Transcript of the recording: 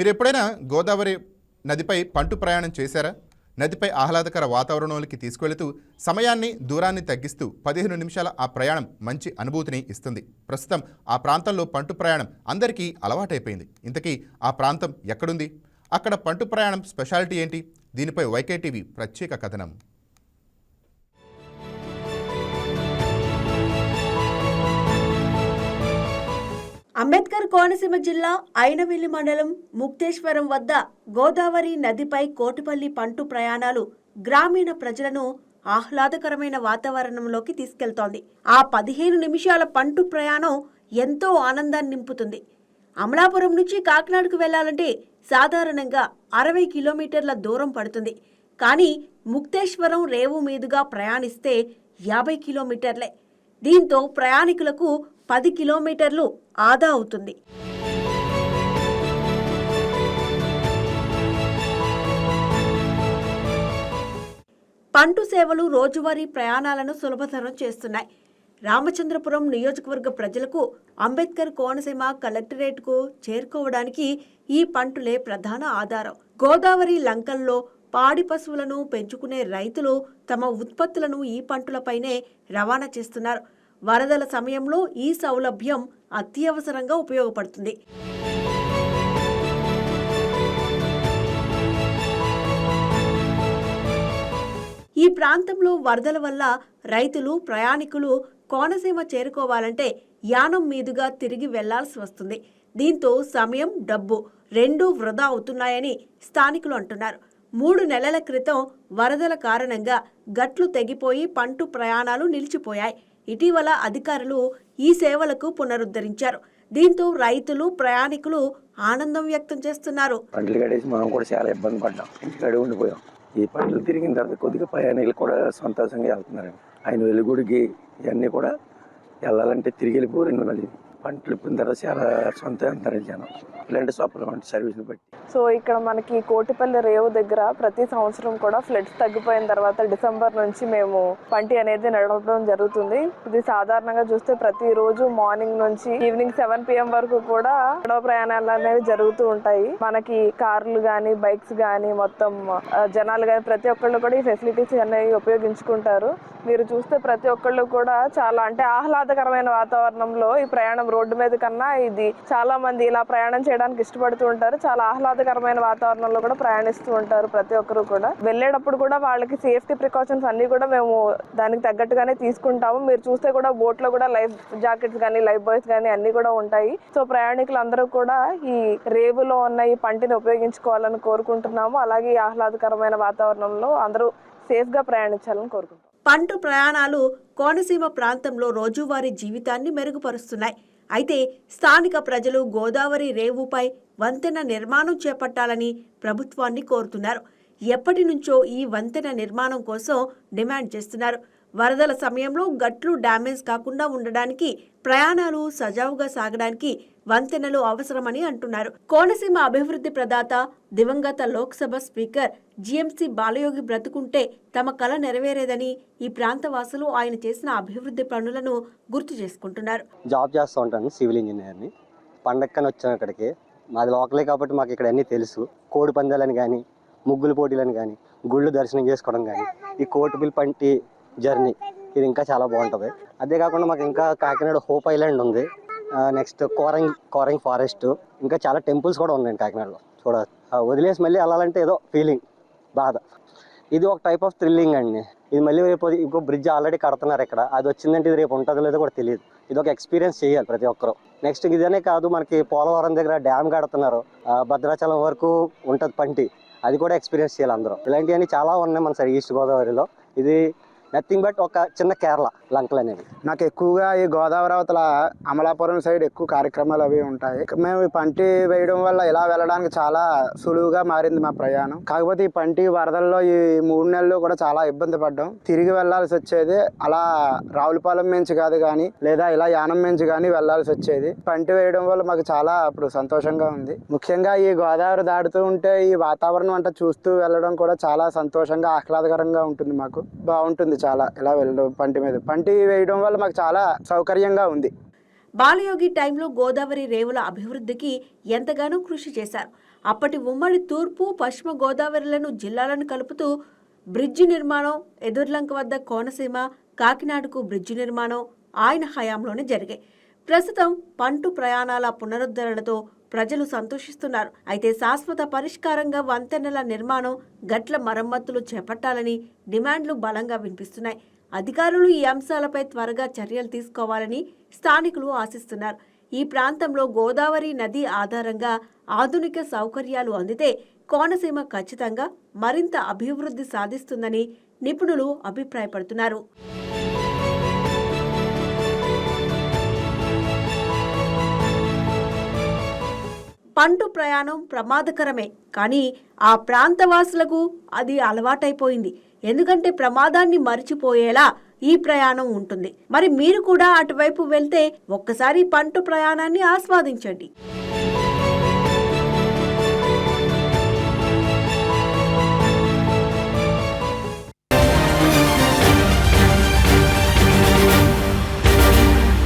మీరు ఎప్పుడైనా గోదావరి నదిపై పంటు ప్రయాణం చేశారా? నదిపై ఆహ్లాదకర వాతావరణంలోకి తీసుకెళుతూ సమయాన్ని దూరాన్ని తగ్గిస్తూ పదిహేను నిమిషాల ఆ ప్రయాణం మంచి అనుభూతిని ఇస్తుంది. ప్రస్తుతం ఆ ప్రాంతంలో పంటు ప్రయాణం అందరికీ అలవాటైపోయింది. ఇంతకీ ఆ ప్రాంతం ఎక్కడుంది? అక్కడ పంటు ప్రయాణం స్పెషాలిటీ ఏంటి? దీనిపై వైకే టీవీ ప్రత్యేక కథనం. అంబేద్కర్ కోనసీమ జిల్లా ఐనవెల్లి మండలం ముక్తేశ్వరం వద్ద గోదావరి నదిపై కోటిపల్లి పంటు ప్రయాణాలు గ్రామీణ ప్రజలను ఆహ్లాదకరమైన వాతావరణంలోకి తీసుకెళ్తోంది. ఆ పదిహేను నిమిషాల పంటు ప్రయాణం ఎంతో ఆనందాన్ని నింపుతుంది. అమలాపురం నుంచి కాకినాడకు వెళ్ళాలంటే సాధారణంగా అరవై కిలోమీటర్ల దూరం పడుతుంది. కానీ ముక్తేశ్వరం రేవు మీదుగా ప్రయాణిస్తే యాభై కిలోమీటర్లే. దీంతో ప్రయాణికులకు పది కిలోమీటర్లు ఆదా అవుతుంది. పంటు సేవలు రోజువారీ ప్రయాణాలను సులభతరం చేస్తున్నాయి. రామచంద్రపురం నియోజకవర్గ ప్రజలకు అంబేద్కర్ కోనసీమ కలెక్టరేట్కు చేరుకోవడానికి ఈ పంటులే ప్రధాన ఆధారం. గోదావరి లంకల్లో పాడి పశువులను పెంచుకునే రైతులు తమ ఉత్పత్తులను ఈ పంటులపైనే రవాణా చేస్తున్నారు. వరదల సమయంలో ఈ సౌలభ్యం అత్యవసరంగా ఉపయోగపడుతుంది. ఈ ప్రాంతంలో వరదల వల్ల రైతులు ప్రయాణికులు కోనసీమ చేరుకోవాలంటే యానం మీదుగా తిరిగి వెళ్ళాల్సి వస్తుంది. దీంతో సమయం డబ్బు రెండూ వృధా అవుతున్నాయని స్థానికులు అంటున్నారు. మూడు నెలల క్రితం వరదల కారణంగా గట్లు తెగిపోయి పంటు ప్రయాణాలు నిలిచిపోయాయి. ఇటీవల అధికారులు ఈ సేవలకు పునరుద్ధరించారు. దీంతో రైతులు ప్రయాణికులు ఆనందం వ్యక్తం చేస్తున్నారు. పంటలు కడేసి మనం కూడా చాలా ఇబ్బంది పడ్డాం. ఇంటికాడే ఉండిపోయాం. ఈ పంటలు తిరిగిన తర్వాత కొద్దిగా ప్రయాణికులు కూడా సంతోషంగా వెళ్తున్నారు ఆయన వెలుగుడికి ఇవన్నీ కూడా వెళ్ళాలంటే తిరిగి వెళ్ళిపోరండి మళ్ళీ పంటలు ఇప్పిన తర్వాత చాలా సొంత వెళ్తారు ఇలాంటి స్వప్నం సర్వీస్ని బట్టి సో ఇక్కడ మనకి కోటిపల్లి రేవు దగ్గర ప్రతి సంవత్సరం కూడా ఫ్లడ్స్ తగ్గిపోయిన తర్వాత డిసెంబర్ నుంచి మేము పంటి అనేది నడపడం జరుగుతుంది. ఇది సాధారణంగా చూస్తే ప్రతి రోజు మార్నింగ్ నుంచి ఈవినింగ్ సెవెన్ పిఎం వరకు కూడా నడవ ప్రయాణాలు అనేవి జరుగుతూ ఉంటాయి. మనకి కార్లు కానీ బైక్స్ కానీ మొత్తం జనాలు కానీ ప్రతి ఒక్కళ్ళు కూడా ఈ ఫెసిలిటీస్ అనేవి ఉపయోగించుకుంటారు. మీరు చూస్తే ప్రతి ఒక్కళ్ళు కూడా చాలా అంటే ఆహ్లాదకరమైన వాతావరణంలో ఈ ప్రయాణం రోడ్డు మీద కన్నా ఇది చాలా మంది ఇలా ప్రయాణం చేయడానికి ఇష్టపడుతూ ఉంటారు. చాలా ఆహ్లాదకరమైన వాతావరణంలో కూడా ప్రయాణిస్తూ ఉంటారు ప్రతి ఒక్కరు కూడా. వెళ్ళేటప్పుడు కూడా వాళ్ళకి సేఫ్టీ ప్రికాషన్స్ అన్ని కూడా మేము దానికి తగ్గట్టుగానే తీసుకుంటాము. మీరు చూస్తే కూడా బోట్లో కూడా లైఫ్ జాకెట్స్ కానీ లైఫ్ బాయ్స్ కానీ అన్ని కూడా ఉంటాయి. సో ప్రయాణికులు అందరూ కూడా ఈ రేవులో ఉన్న ఈ పంటిని ఉపయోగించుకోవాలని కోరుకుంటున్నాము. అలాగే ఈ ఆహ్లాదకరమైన వాతావరణంలో అందరూ సేఫ్గా ప్రయాణించాలని కోరుకుంటున్నాం పంటు ప్రయాణాలు కోనసీమ ప్రాంతంలో రోజువారీ జీవితాన్ని మెరుగుపరుస్తున్నాయి. అయితే స్థానిక ప్రజలు గోదావరి రేవుపై వంతెన నిర్మాణం చేపట్టాలని ప్రభుత్వాన్ని కోరుతున్నారు. ఎప్పటి నుంచో ఈ వంతెన నిర్మాణం కోసం డిమాండ్ చేస్తున్నారు. వరదల సమయంలో గట్లు డ్యామేజ్ కాకుండా ఉండడానికి ప్రయాణాలు సజావుగా సాగడానికి వంతెనలు అవసరమని అంటున్నారు. కోనసీమ అభివృద్ధి ప్రదాత దివంగత Lok Sabha speaker G M C Balayogi బ్రతుకుంటే తమ కళ నెరవేరేదని ఈ ప్రాంతవాసులు ఆయన చేసిన అభివృద్ధి పనులను గుర్తు చేసుకుంటున్నారు. జాబ్ చేస్తూ ఉంటాను సివిల్ ఇంజనీర్ని. పండక్కని వచ్చాను ఇక్కడికి మాది లోకలే కాబట్టి మాకు ఇక్కడ అన్నీ తెలుసు. కోడి పందాలని కానీ ముగ్గుల పోటీలని కానీ గుళ్ళు దర్శనం చేసుకోవడం కానీ ఈ కోటిపిల్ పంటి జర్నీ. ఇది ఇంకా చాలా బాగుంటుంది. అదే కాకుండా మాకు ఇంకా కాకినాడ హోప్ ఐలాండ్ ఉంది. Next Coringa Coringa forest. ఇంకా చాలా టెంపుల్స్ కూడా ఉన్నాయండి కాకినాడలో. చూడ వదిలేసి మళ్ళీ వెళ్ళాలంటే ఏదో ఫీలింగ్ బాధ. ఇది ఒక టైప్ ఆఫ్ థ్రిల్లింగ్ అండి. ఇది మళ్ళీ రేపు ఇంకో బ్రిడ్జ్ ఆల్రెడీ కడుతున్నారు ఇక్కడ. అది వచ్చిందంటే ఇది రేపు ఉంటుందో లేదో కూడా తెలియదు. ఇది ఒక ఎక్స్పీరియన్స్ చేయాలి ప్రతి ఒక్కరు. నెక్స్ట్ ఇదనే కాదు మనకి పోలవరం దగ్గర డ్యామ్ కడుతున్నారు. భద్రాచలం వరకు ఉంటుంది పంటి. అది కూడా ఎక్స్పీరియన్స్ చేయాలి అందరూ. ఇలాంటివన్నీ చాలా ఉన్నాయి మన సార్ ఈస్ట్ గోదావరిలో. ఇది నథింగ్ బట్ ఒక చిన్న కేరళ లంకలు అనేవి. నాకు ఎక్కువగా ఈ గోదావరి అవతల అమలాపురం సైడ్ ఎక్కువ కార్యక్రమాలు అవి ఉంటాయి. మేము ఈ పంటి వేయడం వల్ల ఇలా వెళ్ళడానికి చాలా సులువుగా మారింది మా ప్రయాణం. కాకపోతే ఈ పంటి వరదల్లో ఈ మూడు నెలలు కూడా చాలా ఇబ్బంది పడ్డాం. తిరిగి వెళ్ళాల్సి వచ్చేది అలా రావులపాలెం మించి కాదు కానీ లేదా ఇలా యానం మించి కానీ వెళ్ళాల్సి వచ్చేది. పంటి వేయడం వల్ల మాకు చాలా అప్పుడు సంతోషంగా ఉంది. ముఖ్యంగా ఈ గోదావరి దాటుతూ ఉంటే ఈ వాతావరణం అంతా చూస్తూ వెళ్ళడం కూడా చాలా సంతోషంగా ఆహ్లాదకరంగా ఉంటుంది మాకు. బాగుంటుంది చాలా ఇలా వెళ్ళడం పంటి మీద. పంటి వేయడం వల్ల మాకు చాలా సౌకర్యంగా ఉంది. బాలయోగి టైంలో గోదావరి రేవుల అభివృద్ధికి ఎంతగానో కృషి చేశారు. అప్పటి ఉమ్మడి తూర్పు పశ్చిమ గోదావరిలను జిల్లాలను కలుపుతూ బ్రిడ్జి నిర్మాణం ఎదుర్లంక వద్ద కోనసీమ కాకినాడకు బ్రిడ్జి నిర్మాణం ఆయన హయాంలోనే జరిగాయి. ప్రస్తుతం పంటు ప్రయాణాల పునరుద్ధరణతో ప్రజలు సంతోషిస్తున్నారు. అయితే శాశ్వత పరిష్కారంగా వంతెనల నిర్మాణం గట్ల మరమ్మతులు చేపట్టాలని డిమాండ్లు బలంగా వినిపిస్తున్నాయి. అధికారులు ఈ అంశాలపై త్వరగా చర్యలు తీసుకోవాలని స్థానికులు ఆశిస్తున్నారు. ఈ ప్రాంతంలో గోదావరి నది ఆధారంగా ఆధునిక సౌకర్యాలు అందితే కోనసీమ ఖచ్చితంగా మరింత అభివృద్ధి సాధిస్తుందని నిపుణులు అభిప్రాయపడుతున్నారు. పంటు ప్రయాణం ప్రమాదకరమే. కానీ ఆ ప్రాంతవాసులకు అది అలవాటైపోయింది. ఎందుకంటే ప్రమాదాన్ని మరిచిపోయేలా ఈ ప్రయాణం ఉంటుంది. మరి మీరు కూడా అటువైపు వెళ్తే ఒక్కసారి పంటు ప్రయాణాన్ని ఆస్వాదించండి.